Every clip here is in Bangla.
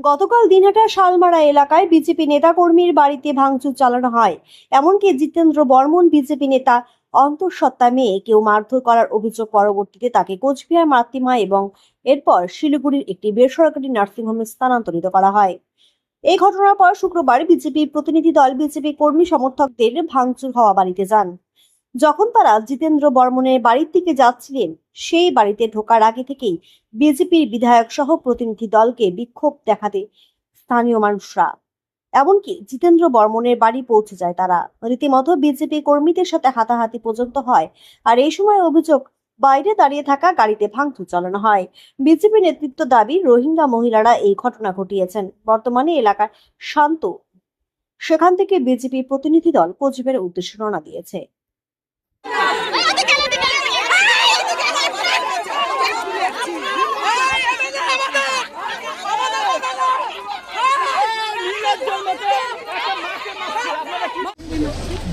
গতকাল দিনহাটার শালমারা এলাকায় বিজেপি নেতাকর্মীর বাড়িতে ভাঙচুর চালানো হয়। এমনকি জিতেন্দ্র বর্মন বিজেপি নেতা অন্তঃসত্ত্বা মেয়ে কেউ মারধর করার অভিযোগ পরবর্তীতে তাকে কোচবিহার মাতৃমা এবং এরপর শিলিগুড়ির একটি বেসরকারি নার্সিংহোমে স্থানান্তরিত করা হয়। এই ঘটনার পর শুক্রবার বিজেপির প্রতিনিধি দল বিজেপি কর্মী সমর্থকদের ভাঙচুর হওয়া বাড়িতে যান। যখন তারা জিতেন্দ্র বর্মনের বাড়ির দিকে যাচ্ছিলেন, সেই বাড়িতে ঢোকার আগে থেকেই বিজেপির বিধায়ক সহ প্রতিনিধি দলকে বিক্ষোভ দেখাতে স্থানীয় মানুষরা। এমনকি জিতেন্দ্র বর্মনের বাড়ি পৌঁছে যায় তারা। রীতিমতো বিজেপি কর্মীদের সাথে হাতাহাতি পর্যন্ত হয় আর এই সময় অভিযোগ, বাইরে দাঁড়িয়ে থাকা গাড়িতে ভাঙচুর চালানো হয়। বিজেপি নেতৃত্ব দাবি, রোহিঙ্গা মহিলারা এই ঘটনা ঘটিয়েছেন। বর্তমানে এলাকার শান্ত। সেখান থেকে বিজেপি প্রতিনিধি দল কোচবিহারের উদ্দেশ্যে রওনা দিয়েছে।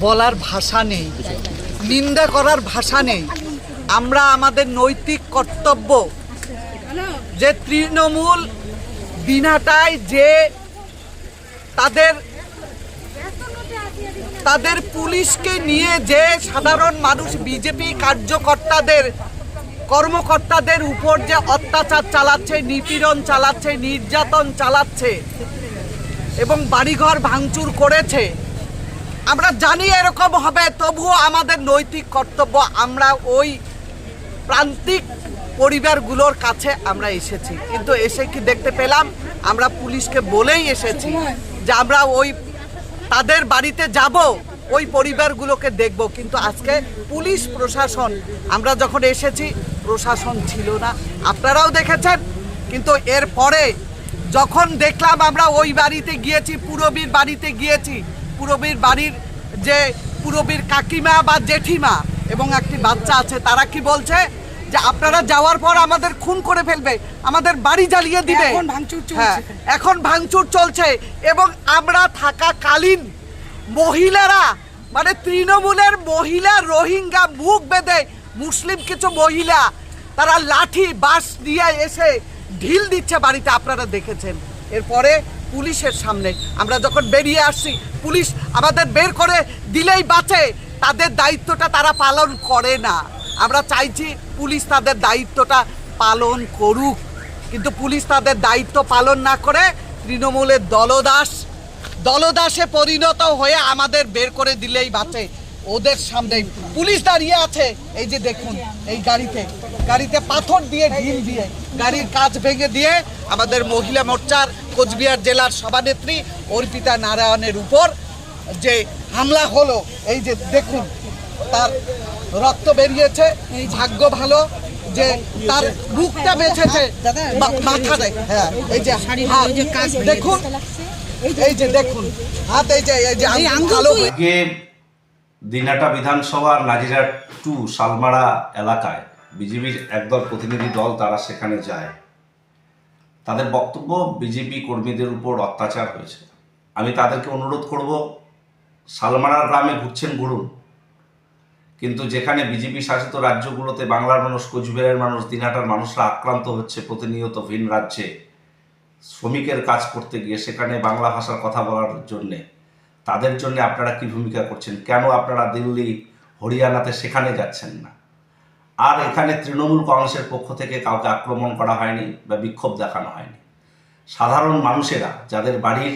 বলার ভাষা নেই। নিন্দা করার ভাষা নেই। আমরা আমাদের নৈতিক কর্তব্য যে তৃণমূল দিনাটায় যে তাদের তাদের পুলিশকে নিয়ে যে সাধারণ মানুষ বিজেপি কার্যকর্তাদের, কর্মকর্তাদের উপর যে অত্যাচার চালাচ্ছে, নিপীড়ন চালাচ্ছে, নির্যাতন চালাচ্ছে এবং বাড়িঘর ভাঙচুর করেছে। আমরা জানি এরকম হবে, তবুও আমাদের নৈতিক কর্তব্য, আমরা ওই প্রান্তিক পরিবারগুলোর কাছে আমরা এসেছি। কিন্তু এসে কি দেখতে পেলাম? আমরা পুলিশকে বলেই এসেছি যে আমরা ওই তাদের বাড়িতে যাব, ওই পরিবারগুলোকে দেখব। কিন্তু আজকে পুলিশ প্রশাসন, আমরা যখন এসেছি, প্রশাসন ছিল না। আপনারাও দেখেছেন, কিন্তু এর পরে যখন দেখলাম আমরা ওই বাড়িতে গিয়েছি পুরবীর বাড়িতে গিয়েছি পুরবীর বাড়ির যে পুরবীর কাকিমা বা জেঠিমা এবং একটি বাচ্চা আছে তারা কি বলছে যে আপনারা যাওয়ার পর আমাদের খুন করে ফেলবে আমাদের বাড়ি জ্বালিয়ে দিবে এখন ভাঙচুর চলছে। হ্যাঁ, এখন ভাঙচুর চলছে এবং আমরা থাকাকালীন মহিলারা মানে তৃণমূলের মহিলা রোহিঙ্গা মুখ বেঁধে মুসলিম কিছু মহিলা তারা লাঠি বাঁশ দিয়ে এসে ঢিল দিচ্ছে বাড়িতে, আপনারা দেখেছেন। এরপরে পুলিশের সামনে আমরা যখন বেরিয়ে আসছি, পুলিশ আমাদের বের করে দিলেই বাঁচে। তাদের দায়িত্বটা তারা পালন করে না। আমরা চাইছি পুলিশ তাদের দায়িত্বটা পালন করুক। কিন্তু পুলিশ তাদের দায়িত্ব পালন না করে তৃণমূলের দলদাস, দলদাসে পরিণত হয়ে আমাদের বের করে দিলেই বাঁচে। ওদের সামনে পুলিশ দাঁড়িয়ে আছে। এই যে দেখুন এই গাড়িতে। গাড়িতে পাথর দিয়ে ঢিল দিয়ে গাড়ির কাজ ভেঙে দিয়ে আমাদের মহিলা মোর্চার কোচবিহার জেলার সভানেত্রী অর্পিতা নারায়ণের উপর যে হামলা হলো এই যে দেখুন তার রক্ত বেরিয়েছে। ভাগ্য ভালো যে তার বুকটা বেঁচেছে। দেয় হ্যাঁ এই যে দেখুন এই যে দেখুন হাত এই যে এই যে আঙ্গুল দিনাটা বিধানসভার নাজিরা টু শালমারা এলাকায় বিজেপির একদল প্রতিনিধি দল তারা সেখানে যায়। তাদের বক্তব্য বিজেপি কর্মীদের উপর অত্যাচার হয়েছে। আমি তাদেরকে অনুরোধ করব শালমারার গ্রামে ঘুরছেন, ঘুরুন। কিন্তু যেখানে বিজেপি শাসিত রাজ্যগুলোতে বাংলার মানুষ, কোচবিহারের মানুষ দিনহাটার মানুষরা আক্রান্ত হচ্ছে প্রতিনিয়ত ভিন রাজ্যে, শ্রমিকের কাজ করতে গিয়ে সেখানে বাংলা ভাষার কথা বলার জন্যে। তাদের জন্য আপনারা কি ভূমিকা করছেন? কেন আপনারা দিল্লি, হরিয়ানাতে সেখানে যাচ্ছেন না? আর এখানে তৃণমূল কংগ্রেসের পক্ষ থেকে কাউকে আক্রমণ করা হয়নি বা বিক্ষোভ দেখানো হয়নি। সাধারণ মানুষেরা, যাদের বাড়ির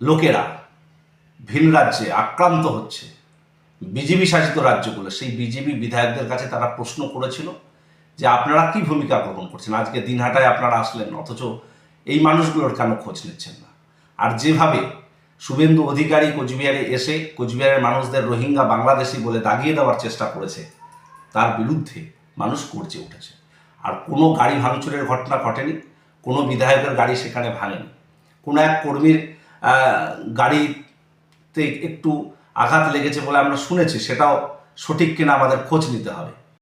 লোকেরা ভিন রাজ্যে আক্রান্ত হচ্ছে, বিজেপি শাসিত রাজ্যগুলো, সেই বিজেপি বিধায়কদের কাছে তারা প্রশ্ন করেছিল যে আপনারা কি ভূমিকা গ্রহণ করছেন? আজকে দিনহাটায় আপনারা আসলেন, অথচ এই মানুষগুলোর কেন খোঁজ নিচ্ছেন না? আর যেভাবে শুভেন্দু অধিকারী কোচবিহারে এসে কোচবিহারের মানুষদের রোহিঙ্গা বাংলাদেশি বলে দাগিয়ে দেওয়ার চেষ্টা করেছে, তার বিরুদ্ধে মানুষ করছে উঠেছে। আর কোনো গাড়ি ভাঙচুরের ঘটনা ঘটেনি, কোনো বিধায়কের গাড়ি সেখানে ভাঙেনি। কোনো এক কর্মীর গাড়িতে একটু আঘাত লেগেছে বলে আমরা শুনেছি, সেটাও সঠিক কিনা আমাদের খোঁজ নিতে হবে।